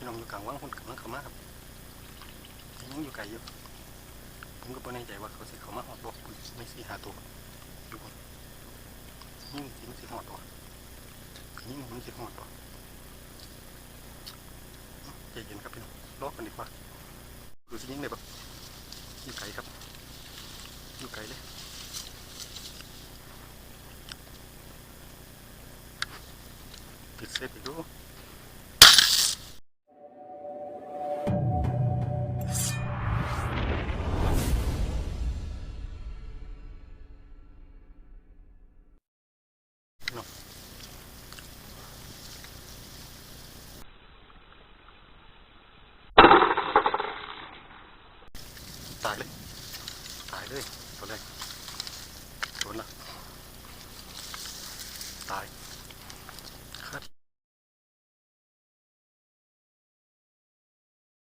พี่น้องอยู่กลางว่างคนกำลังเข้ามาครับยังอยู่ไกลอยู่ผมก็ไม่แน่ใจว่าเขาสิเข้ามาหอดบอกไม่สิหาตัวอยู่ก่อนยิ่งสิมันสิหอดตัวยิ่งมันสิหอดตัวใจเย็นครับพี่น้องรอกันดีกว่าดูสิยิ่งเลยปะอยู่ไกลครับอยู่ไกลเลยปิดเซฟอีกดู นละตายคาที่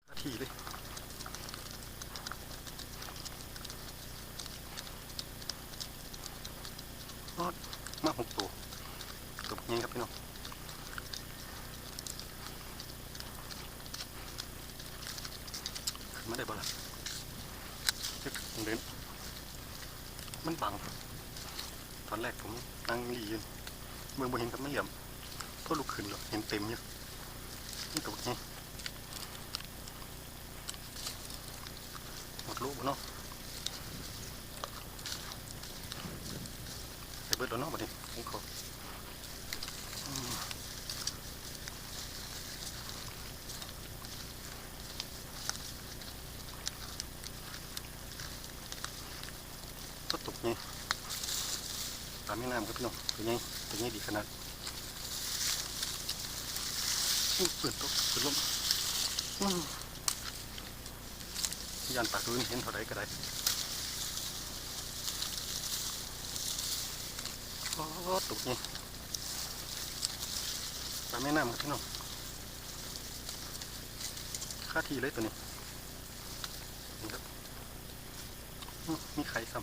คาที่เลยรอดมาหกตัวตัวนี้ครับพี่น้องมาได้บ่ล่ะเช็คตรงเดินมันบัง อนแรกผมนั่งหลียืนเมืองบ่เห็นกับไม่เหลี่ยมพราะลุกขึ้นหรอกเห็นเต็มอยู่นี่ตัวนี้หมดลูกเนาะใส่เบิดแล้วเนาะบัดนี้ผมขอตกไงตามแม่น้ำครับพี่น้องตัวนี้ตัวนี้ดีขนาดเปิดตกเปิดลมอื้อยันปากอื่นเห็นเท่าไรก็ได้โอ้ตกไงตามแม่น้ำครับพี่น้องค่าทีเลยตัวนี้นี่ครับมีไข่ซ้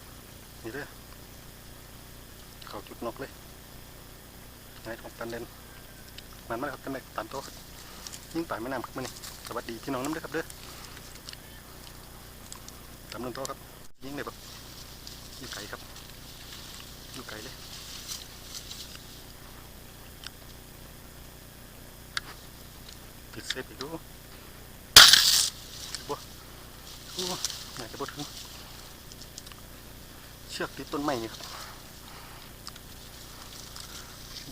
ำนี่เด้อ เขาจุดนกเลยไงของตันเดนมันมากครับตันเด็กตันโตครับยิ่งป่ายแม่น้ำครับมันนี่สวัสดีพี่น้องน้ำด้อครับเด้อตามนึงโตครับ ยิ่งเลยแบบยู่ไกลครับยู่ไกลเลยปิดเซฟอีกดูบัวโอ้ไหนจะบัวถึงเชือกติดต้นไม้นี่ครับ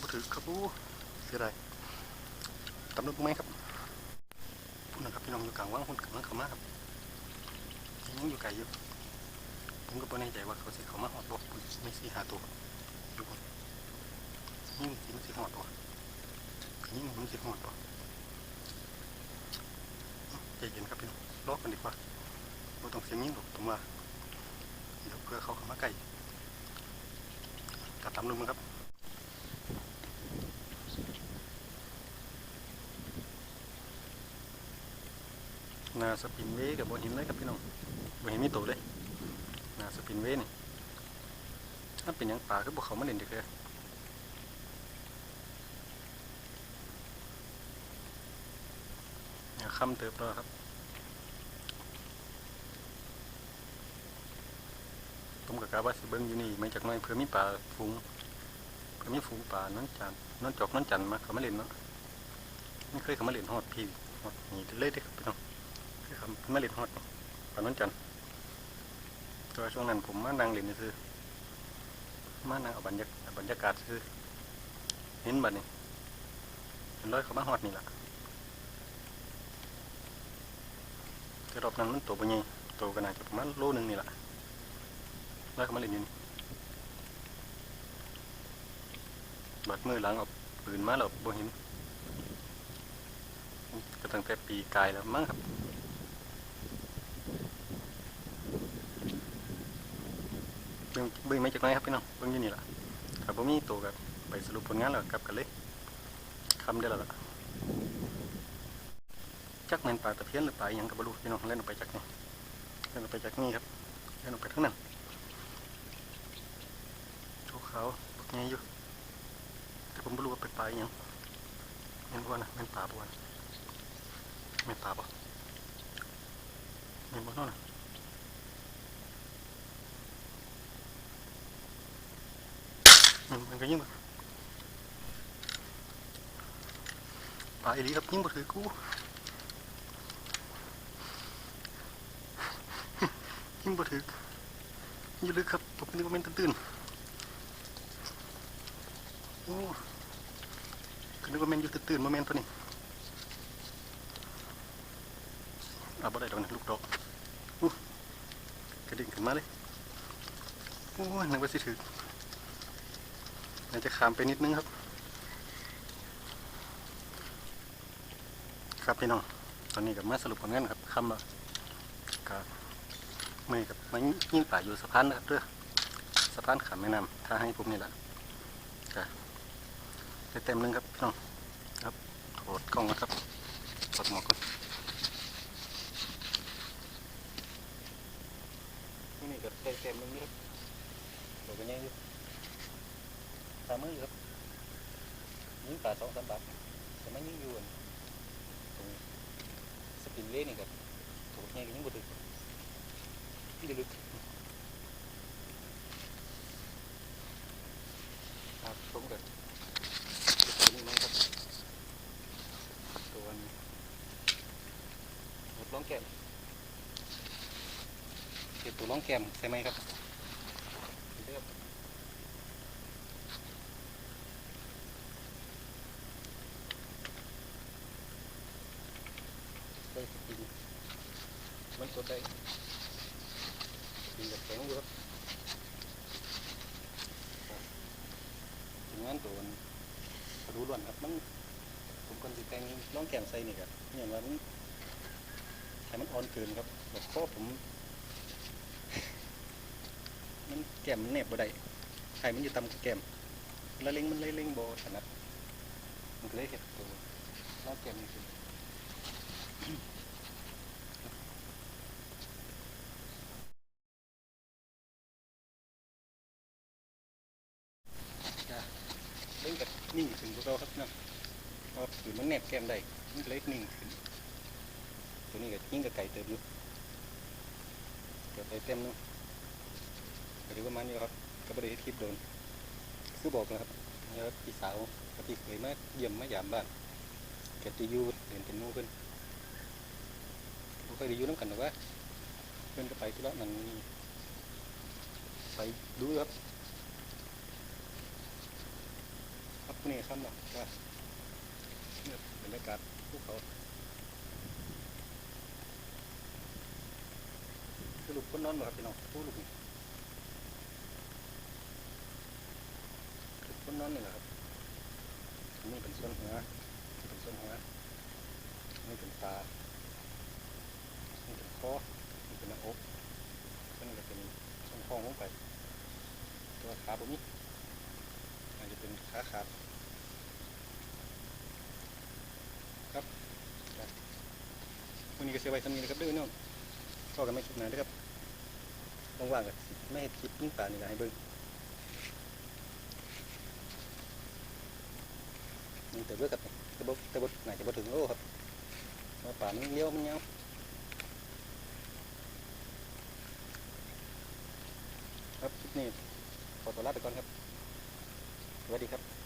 บุ ถือครับบูเสียดายตำรวจไหมครับพูดนะครับพี่น้องอยู่กลางว่างคนกลังเขามาครับยังอยู่ไกลอยู่ผมก็ไม่แน่ใจว่าเขาสิเขามาหอดบอกไม่สิหาตัวอยู่ก่อนยิ่งสิมันสิหอดตัวยิ่งมันสิหอดตัวใจเย็นครับพี่น้องรอกันดีกว่าไม่ต้องเสียงยิ่งหรอกผมว่าเดี๋ยวเพื่อเขาเข้ามาใกล้ตัดตามลงมือครับ นาสปินเวกับบนหินเลยครับพี่น้องบนหินมีตัวเลยนาสปินเวนี่ถ้าเป็นหยังป่าคือพวกเขามาเล่นเด็กเลยค่ำเติบแล้วครับ ผมกับกาว่าสิเบิ้งอยู่นี่ไม่จากน้อยเพื่อมีปลาฝูงเพื่อมีฝูงปลาน้อนจันน้อนจอกน้อนจันมาเขามาเล่นเนาะไม่เคยเขามาเล่นฮอดพี่ฮอดนี่เล่เด้อครับพี่น้อง เมาเล่นฮอดปาน้นจันตัวช่วงนั้นผมมานั่งเล่นซื้อมานั่งเอาบรรยากาศบรรยากาศซื้อเห็นบัดนี้เห็นร้อยเขามาฮอดนี่แหละแต่รอบนั้นมันตัวป็นไงตัวกันน่าจะประมาณโลนึงนี่แหละแล้วก็มาเล่นอยู่นี่บัดมือหลังเอาปืนมาแล้วบ่เห็นก็ตั้งแต่ปีกายแล้วมั้งครับ เบิ่งเบิ่งไม่จากไหนครับพี่น้องเบิ่งอยู่นี่ล่ะครับผมมีตัวกับไปสรุปผลงานแล้วกลับกันเลยคำได้แล้วล่ะจักแมนปลาตะเพียนหรือปลาอหยังกับบรูพี่น้องเล่นออกไปจากนี่เล่นออกไปจากนี่ครับเล่นออกไปทั้งนั้นโชว์ขาวบักไงอยู่แต่ผมไม่รู้ว่าเป็นปลาอหยังเป็นบัวนะเป็นปลาบัวนะไม่ปลาปะไม่บนนั่นนะอื มันก็ยิ่งแบ่ปลาอีลีครับยิ่งบ่ถือกูยิ่งบ่ถือยิ่งลึกครับผมนึกว่ามันตื่นๆโอ้ก็นึกว่ามันอยู่ตื่นๆมาแม่นตัวนี้เอาบ่ได้ดอกนะลูกดอกอู้กระดิ่งขึ้นมาเลยโอ้ยนึกว่าสิถึ กน่าจะขามไปนิดนึงครับ ครับพี่น้อง ตอนนี้กับมาสรุปผลงานครับคำละกับมือกับมายิ่งป่าอยู่สะพานนะครับเด้อสะพานขามแม่น้ำถ้าให้ผมนี่แหละจ้ะได้เต็มหนึงครับพี่น้อง ครับโถดกล้องนะครับถอดหมวกก่อนนี่ก็เต็มเต็มนึงนี่ครับโดดกันยังอยู่ามมือครับยิงป่าสองสามบาทแต่ไม่ยิงอยู่อันตรงสปินเล่นี่ก็ถูกยังก็ยังบ่ถึงที่ลึกครับผมก็ตัวนี้มั้งครับตัวนี้หมดร้องแก้มเก็บตัวร้องแกมใช่ไหมครับเลือกได้สกินมัน กดได้สกินแบบแข็งอยู่ครับถึงงั้นตัวมันรู้ล้วนครับมันผมคนสิแต่งร้องแกมใส่นี่ครับเนี่ยว่ามันให้มันอ่อนเกินครับแบบข้อผม มันแก้มมันแนบบ่ได้ไข่มันอยู่ต่ำกว่าแก้มแล้วเล็งมันเลยเล็งบ่ถนัดมันก็เลยเห็ดตัวน้องแก้มนี่คือจ้ะเล่ นิ่งขึ้นพวกเราครับนะเพราะถือมันแนบแก้มได้มันก็เลยนิ่งขึ้น ตัวนี้ก็ยิ่งกับไก่เติบอยู่เกิดไปเต็มเนาะก็ถือว่ามันนี่ครับก็บริเฮ็ดคลิปโดน คือบอกนะครับแล้วพี่สาวกับพี่เคยมาเยี่ยมมายามบ้านแกจะอยู่เดินเป็นหมู่เพิ่นเคยได้อยู่น้ำกันหรือว่าเพิ่อนก็ไปที่ละนั่นไปดูครับครับ นี่ครับนะบรรยากาศภูเขาสรุปคนนอนบ่ครับพี่น้องผู้ลูกนี่ต้นนั้นนี่แหละครับนนี่เป็นส่วนหัวเป็นส่วนหัวนี่เป็นตานี่เป็นคอนี่เป็นหน้าอกอันนี้ก็เป็นช่องท้องลงไป ตัวขาตรงนี้อาจจะเป็นขาขาด ครับวันนี้ก็เสียไว้สำนีนะครับด้วยน้องก็กันไม่คลิปหนาเด้อครับว่างๆก็ไม่ให้คลิปนิ่งป่านี่แหละให้เบิ่งมันแต่เลือกกับต่บแต่บไหนจะบ่ถึงโลครับเพราป่ามันเลี้ยวมันยาวครับคลิปนี่ขอตัวลาไปก่อนครับสวัสดีครับ